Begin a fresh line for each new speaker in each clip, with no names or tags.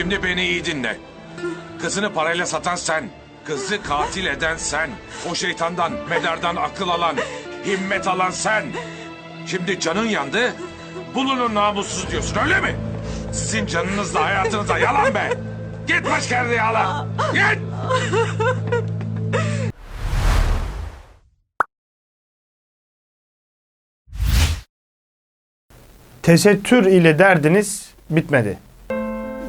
Şimdi beni iyi dinle. Kızını parayla satan sen. Kızı katil eden sen. O şeytandan, medardan akıl alan, himmet alan sen. Şimdi canın yandı. Bulunun namussuz diyorsun öyle mi? Sizin canınızla hayatınıza yalan be. Git başka yerde yalan. Git.
Tesettür ile derdiniz bitmedi.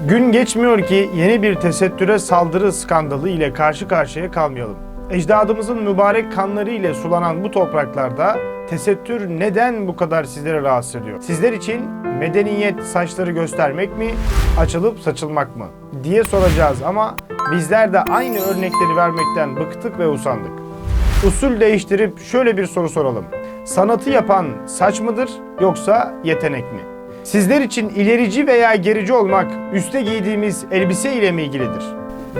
Gün geçmiyor ki yeni bir tesettüre saldırı skandalı ile karşı karşıya kalmayalım. Ecdadımızın mübarek kanları ile sulanan bu topraklarda tesettür neden bu kadar sizleri rahatsız ediyor? Sizler için medeniyet saçları göstermek mi, açılıp saçılmak mı diye soracağız ama bizler de aynı örnekleri vermekten bıktık ve usandık. Usul değiştirip şöyle bir soru soralım. Sanatı yapan saç mıdır yoksa yetenek mi? Sizler için ilerici veya gerici olmak üste giydiğimiz elbise ile mi ilgilidir?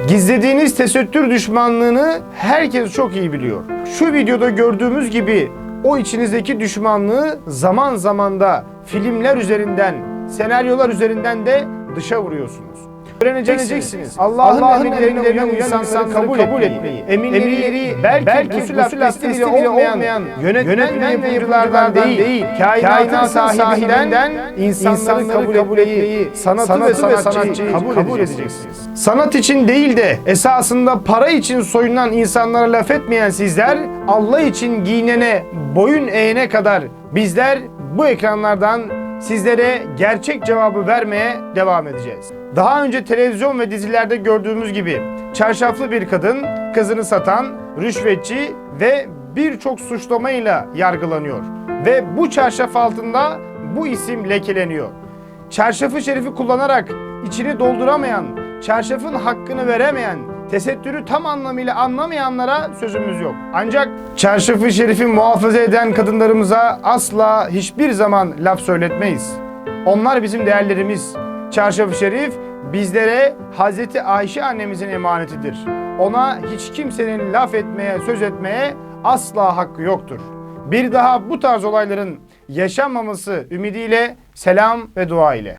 Gizlediğiniz tesettür düşmanlığını herkes çok iyi biliyor. Şu videoda gördüğümüz gibi o içinizdeki düşmanlığı zaman zaman da filmler üzerinden, senaryolar üzerinden de dışa vuruyorsunuz. Öğreneceksiniz. Allah'ın emirlerine uyan insanları kabul, etmeyi, emirleri belki, belki gusül abdesti bile olmayan yönetmen ve yapımcılardan değil, kainatın sahibinden insanları kabul etmeyi, sanatı, ve sanatçıyı kabul, edeceksiniz. Sanat için değil de esasında para için soyunan insanlara laf etmeyen sizler, Allah için giyinene, boyun eğene kadar bizler bu ekranlardan sizlere gerçek cevabı vermeye devam edeceğiz. Daha önce televizyon ve dizilerde gördüğümüz gibi çarşaflı bir kadın kızını satan, rüşvetçi ve birçok suçlamayla yargılanıyor. Ve bu çarşaf altında bu isim lekeleniyor. Çarşafı şerifi kullanarak içini dolduramayan, çarşafın hakkını veremeyen, tesettürü tam anlamıyla anlamayanlara sözümüz yok. Ancak çarşafı şerifi muhafaza eden kadınlarımıza asla hiçbir zaman laf söyletmeyiz. Onlar bizim değerlerimiz. Çarşafı şerif bizlere Hazreti Ayşe annemizin emanetidir. Ona hiç kimsenin laf etmeye, söz etmeye asla hakkı yoktur. Bir daha bu tarz olayların yaşanmaması ümidiyle selam ve dua ile.